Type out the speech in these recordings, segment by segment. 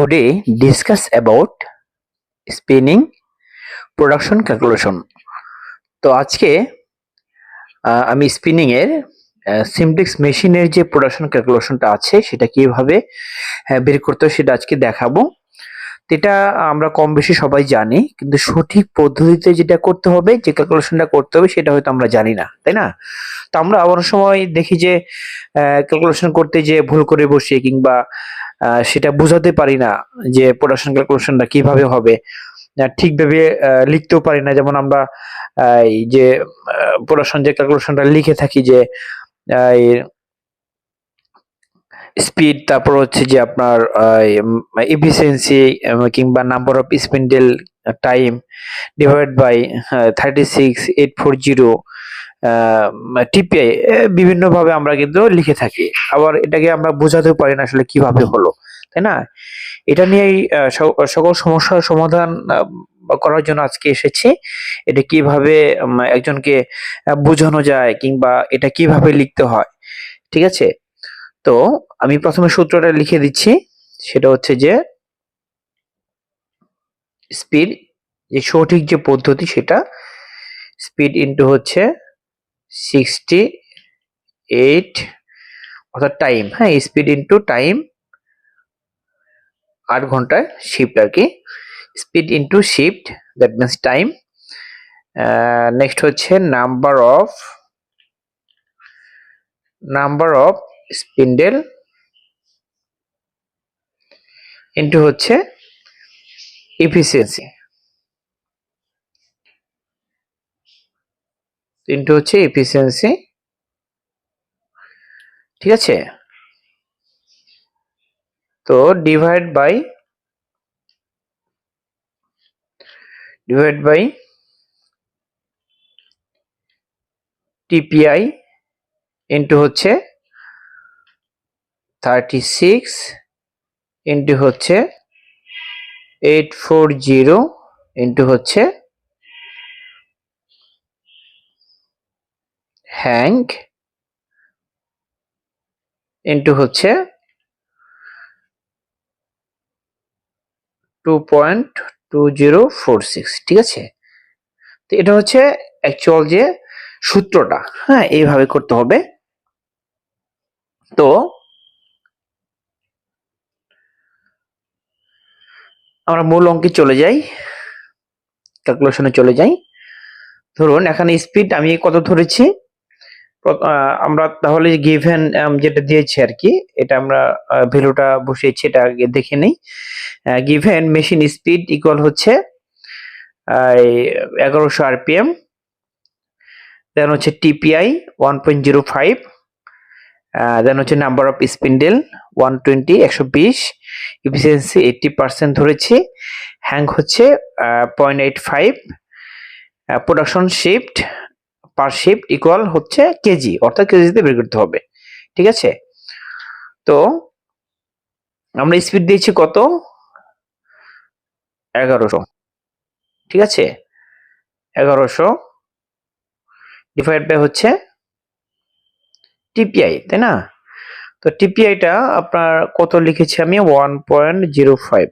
today discuss about spinning production calculation. তো আজকে আমি স্পিনিং এর সিমপ্লেক্স মেশিনের যে প্রোডাকশন ক্যালকুলেশনটা আছে সেটা কীভাবে আহ, বের করতে হয় সেটা আজকে দেখাবো। এটা আমরা কম বেশি সবাই জানি কিন্তু সঠিক পদ্ধতিতে যেটা করতে হবে যে ক্যালকুলেশনটা করতে হবে সেটা হয়তো আমরা জানি না তাই না? তো আমরা অনেক সময় দেখি যে ক্যালকুলেশন করতে যে ভুল করে বসি কিংবা সেটা বোঝাতে পারি না যে প্রোডাকশন ক্যালকুলেশনটা কীভাবে হবে। ঠিকভাবে লিখতেও পারি না। যেমন আমরা এই যে প্রোডাকশন যে ক্যালকুলেশনটা লিখে থাকি যে স্পিড তারপর হচ্ছে যে আপনার এফিসিয়েন্সি কিংবা number of spindle time divide by thirty six eight four zero TPI বিভিন্নভাবে আমরা কিন্তু লিখে থাকি। আবার এটাকে আমরা বোঝাতেও পারি না আসলে কীভাবে হলো, তাই না? এটা নিয়েই সকল সমস্যার সমাধান করার জন্য আজকে এসেছি। এটা কীভাবে একজনকে বোঝানো যায় কিংবা এটা কীভাবে লিখতে হয়, ঠিক আছে? তো আমি প্রথমে সূত্রটা লিখে দিচ্ছি। সেটা হচ্ছে যে স্পিড যে সঠিক যে পদ্ধতি সেটা স্পিড ইনটু হচ্ছে সিক্সটি এইট অর্থাৎ টাইম হ্যাঁ স্পিড ইনটু টাইম আট ঘণ্টার শিফট আর কি। Speed into shift that means time next হচ্ছে number of number of spindle into হচ্ছে এফিসিয়েন্সি ইনটু হচ্ছে এফিসিয়েন্সি ঠিক আছে? তো divide by divide by TPI into হচ্ছে থার্টি সিক্স ইনটু হচ্ছে এইট ফোর জিরো ইনটু হচ্ছে হ্যাঙ্ক ইনটু হচ্ছে two point two zero four six ঠিক আছে? তো এটা হচ্ছে অ্যাকচুয়াল যে সূত্রটা হ্যাঁ এইভাবে করতে হবে। তো আমরা মূল অঙ্কে চলে যাই ক্যালকুলেশনে চলে যাই। ধরুন, এখানে স্পিড আমি কত ধরেছি? আমরা তাহলে গিভেন যেটা দিয়েছি আর কি এটা আমরা ভ্যালুটা বসিয়েছি, এটা আগে দেখে নিই। গিভেন মেশিন স্পিড ইকুয়াল হচ্ছে এগারোশো আরপিএম দেন হচ্ছে TPI one point zero five then হচ্ছে number of spindle one twenty একশো বিশ ইফিসিয়েন্সি এইটটি পার্সেন্ট ধরেছি হ্যাং হচ্ছে point eight five production shift per shift equal হচ্ছে কেজি অর্থাৎ কেজিতে বের করতে হবে, ঠিক আছে? তো আমরা স্পিড দিয়েছি কত? এগারোশো, ঠিক আছে? এগারোশো ডিভাইড বাই হচ্ছে টিপিআই তাই না? তো টিপিআইটা আপনার কত লিখেছি আমি? ওয়ান পয়েন্ট জিরো ফাইভ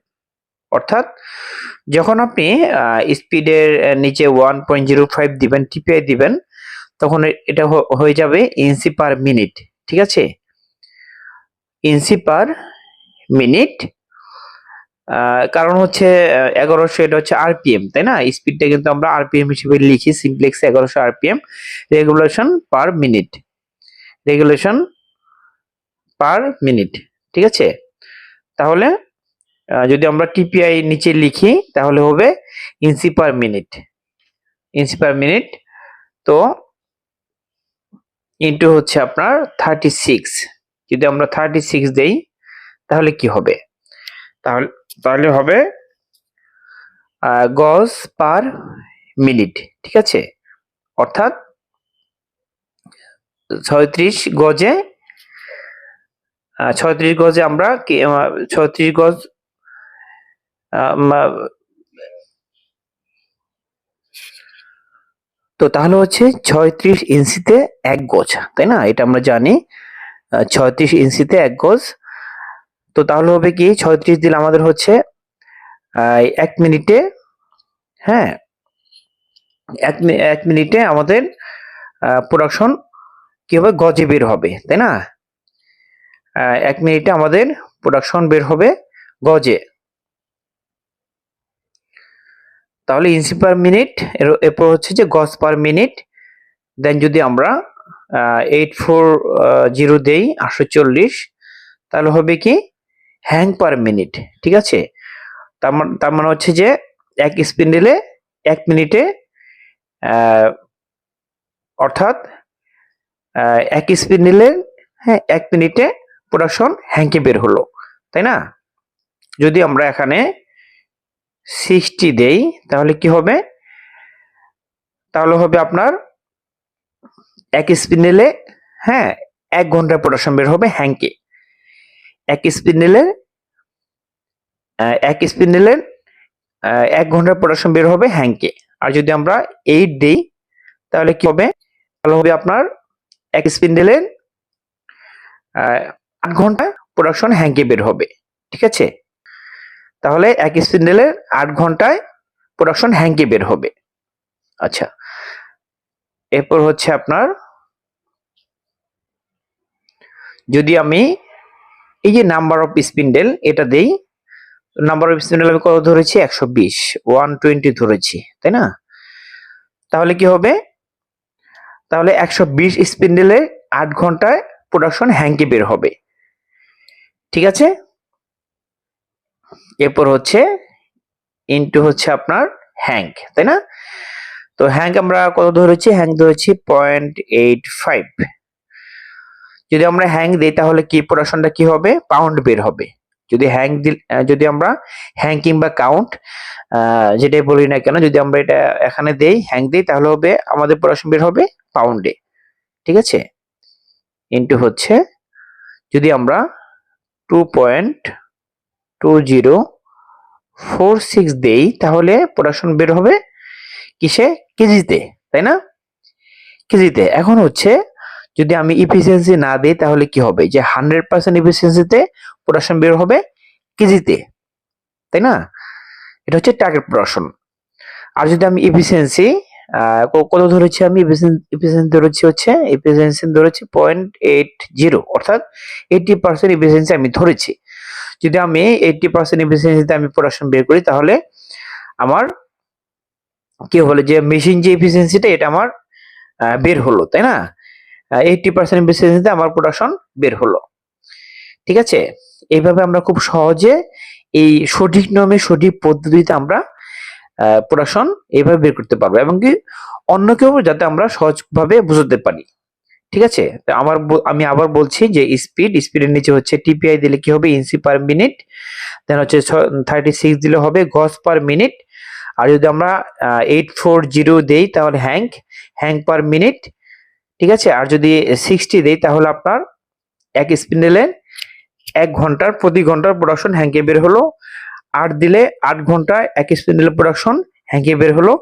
অর্থাৎ যখন আপনি স্পিডের নিচে ওয়ান পয়েন্ট জিরো ফাইভ দিবেন টিপিআই দিবেন তখন এটা হয়ে যাবে ইঞ্চি পার মিনিট ঠিক আছে? ইঞ্চি পার মিনিট কারণ হচ্ছে এগারোশো এটা হচ্ছে আরপিএম তাই না? স্পিডটা কিন্তু আমরা আরপিএম হিসেবে লিখি সিমপ্লেক্স এগারোশো RPM regulation per minute regulation per minute ঠিক আছে? তাহলে যদি আমরা টিপিআই নিচে লিখি, তাহলে হবে inch per minute inch per minute তো ইন্টু হচ্ছে আপনার থার্টি সিক্স যদি আমরা থার্টি সিক্স দেই, তাহলে কি হবে? তাহলে তাহলে হবে গজ পার মিনিট, ঠিক আছে? অর্থাৎ ছয়ত্রিশ গজে ছয়ত্রিশ গজে আমরা ছয়ত্রিশ গজ তো তাহলে হচ্ছে ছয়ত্রিশ ইঞ্চিতে এক গজ তাই না? এটা আমরা জানি ছয়ত্রিশ ইঞ্চিতে এক গজ তো তাহলে হবে কি, ছয়ত্রিশ দিলে আমাদের হচ্ছে এক মিনিটে হ্যাঁ এক এক মিনিটে আমাদের প্রোডাকশন কি হবে? গজে বের হবে, তাই না? এক মিনিটে আমাদের প্রোডাকশন বের হবে গজে। তাহলে ইঞ্চি পার মিনিট এরপর হচ্ছে যে গজ পার মিনিট দেন যদি আমরা এইট ফোর জিরো দেই আটশো চল্লিশ তাহলে হবে কি? হ্যাং পার মিনিট ঠিক আছে? তার মানে হচ্ছে যে এক স্পিন্ডেলে এক মিনিটে অর্থাৎ এক স্পিন্ডেলে হ্যাঁ এক মিনিটে প্রোডাকশন হ্যাংকে বের হলো, তাই না? যদি আমরা এখানে সিক্সটি দেই, তাহলে কি হবে? তাহলে হবে আপনার এক স্পিন্ডেলে হ্যাঁ এক ঘণ্টার প্রোডাকশন বের হবে হ্যাংকে এক স্পিন্ডেলে এক স্পিন্ডেলের এক ঘণ্টার প্রোডাকশন বের হবে হ্যাংকে আর যদি আমরা এইট দিই, তাহলে কি হবে? তাহলে হবে আপনার এক স্পিন্ডেলের আট ঘণ্টা প্রোডাকশন হ্যাংকে বের হবে। ঠিক আছে? তাহলে এক স্পিন্ডেলের আট ঘন্টায় প্রোডাকশন হ্যাংকে বের হবে। আচ্ছা এরপর হচ্ছে আপনার, যদি আমি এই যে নাম্বার অফ স্পিন্ডেল এটা দেই নাম্বার অফ স্পিন্ডেল আমি কত ধরেছি? একশো বিশ ওয়ান টোয়েন্টি ধরেছি, তাই না? তাহলে কি হবে? তাহলে একশো বিশ স্পিন্ডেলে আট ঘন্টায় প্রোডাকশন হ্যাংকে বের হবে। ঠিক আছে? এরপর হচ্ছে ইনটু হচ্ছে আপনার হ্যাঙ্ক তাই না? তো হ্যাঙ্ক আমরা কত ধরেছি? হ্যাঙ্ক ধরেছি পয়েন্ট এইট ফাইভ যদি আমরা হ্যাং দিই তাহলে কি প্রোডাকশনটা কি হবে? পাউন্ড বের হবে। যদি হ্যাং দিল যদি আমরা হ্যাং কিংবা কাউন্ট যেটাই বলি না কেন, যদি আমরা এটা এখানে দেই হ্যাং দিই, তাহলে হবে, আমাদের প্রোডাকশন বের হবে পাউন্ডে ঠিক আছে? ইনটু হচ্ছে, যদি আমরা two point two zero four six দেই, তাহলে প্রোডাকশন বের হবে কিসে? কেজিতে, তাই না? কেজিতে। এখন হচ্ছে, যদি আমি ইফিসিয়েন্সি না দিই, তাহলে কি হবে? যে হান্ড্রেড পার্সেন্ট ইফিসিয়েন্সিতে প্রোডাকশন বের হবে কেজিতে, তাই না? এটা হচ্ছে টার্গেট প্রোডাকশন আর যদি আমি ইফিসিয়েন্সি কত ধরেছি আমি? ইফিসিয়েন্সি ধরেছি হচ্ছে ইফিসিয়েন্সি ধরেছি পয়েন্ট এইট জিরো অর্থাৎ এইটি পার্সেন্ট ইফিসিয়েন্সি আমি ধরেছি। যদি আমি এইটি পার্সেন্ট ইফিসিয়েন্সিতে আমি প্রোডাকশন বের করি, তাহলে আমার কি হলো যে মেশিন যে এফিসিয়েন্সিটা এটা আমার বের হলো, তাই না? এইটটি পার্সেন্ট এফিসিয়েন্সিতে আমার প্রোডাকশন বের হলো। ঠিক আছে? এইভাবে আমরা খুব সহজে এই সঠিক নিয়মে, সঠিক পদ্ধতিতে আমরা প্রোডাকশন এইভাবে বের করতে পারব এবং কি অন্য কেউ যাতে আমরা সহজভাবে বুঝতে পারি। ঠিক আছে? আমার আমি আবার বলছি যে স্পিড স্পিডের নিচে হচ্ছে টিপিআই দিলে কি হবে? ইঞ্চি পার মিনিট দেন হচ্ছে থার্টি সিক্স দিলে হবে গজ পার মিনিট আর যদি আমরা এইট ফোর জিরো দেই তাহলে হ্যাঙ্ক হ্যাঙ্ক পার মিনিট ঠিক আছে? আর যদি সিক্সটি দেই তাহলে আপনার এক স্পিন্ডেলের এক ঘণ্টার প্রতি ঘণ্টার প্রোডাকশন হ্যাঙ্কে বের হলো। আট দিলে আট ঘন্টায় এক স্পিন্ডেলের প্রোডাকশন হ্যাঙ্কে বের হলো।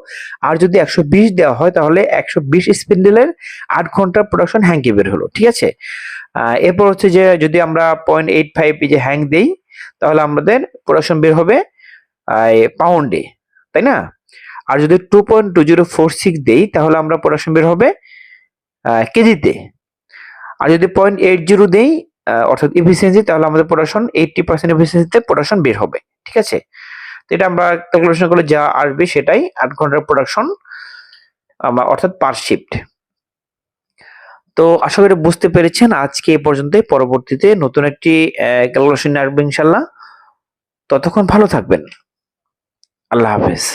আর যদি একশো বিশ দেওয়া হয়, তাহলে একশো বিশ স্পিন্ডেলের আট ঘণ্টার প্রোডাকশন হ্যাঙ্কে বের হলো, ঠিক আছে? এরপর হচ্ছে যে যদি আমরা পয়েন্ট এইট ফাইভ যে হ্যাং দেই, তাহলে আমাদের প্রোডাকশন বের হবে পাউন্ডে তাই না? আর যদি two point two zero four six দেই, তাহলে আমরা প্রোডাকশন বের হবে কেজিতে। আর যদি পয়েন্ট এইট জিরো দেই অর্থাৎ ইফিসিয়েন্সি তাহলে আমাদের প্রোডাকশন এইটটি পার্সেন্ট ইফিসিয়েন্সিতে প্রোডাকশন বের হবে, ঠিক আছে? তো এটা আমরা ক্যালকুলেশন করলে যা আসবে সেটাই আট ঘণ্টার প্রোডাকশন অর্থাৎ পার শিফট তো আশা করি বুঝতে পেরেছেন, আজকে এ পর্যন্তই। পরবর্তীতে নতুন একটি ক্যালকুলেশন আসবে ইনশাল্লাহ। ততক্ষণ ভালো থাকবেন। আল্লাহ হাফেজ।